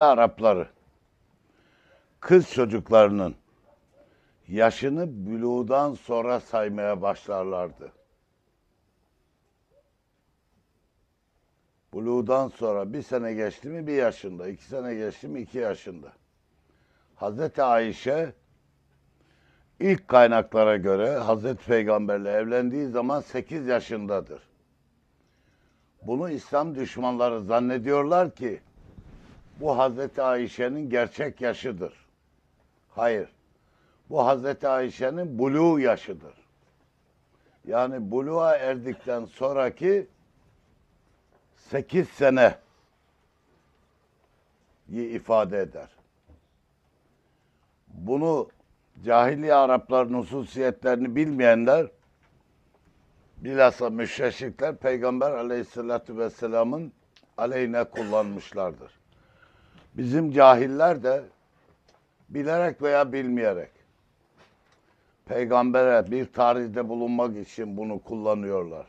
Arapları kız çocuklarının yaşını buluğdan sonra saymaya başlarlardı. Buluğdan sonra bir sene geçti mi bir yaşında, iki sene geçti mi iki yaşında. Hazreti Ayşe ilk kaynaklara göre Hazreti Peygamberle evlendiği zaman 8 yaşındadır. Bunu İslam düşmanları zannediyorlar ki bu Hazreti Ayşe'nin gerçek yaşıdır. Hayır. Bu Hazreti Ayşe'nin buluğ yaşıdır. Yani buluğa erdikten sonraki 8 sene ifade eder. Bunu cahiliye Arapların hususiyetlerini bilmeyenler bilhassa müşreşikler Peygamber aleyhissalatü vesselamın aleyhine kullanmışlardır. Bizim cahiller de bilerek veya bilmeyerek peygambere bir tarihte bulunmak için bunu kullanıyorlar.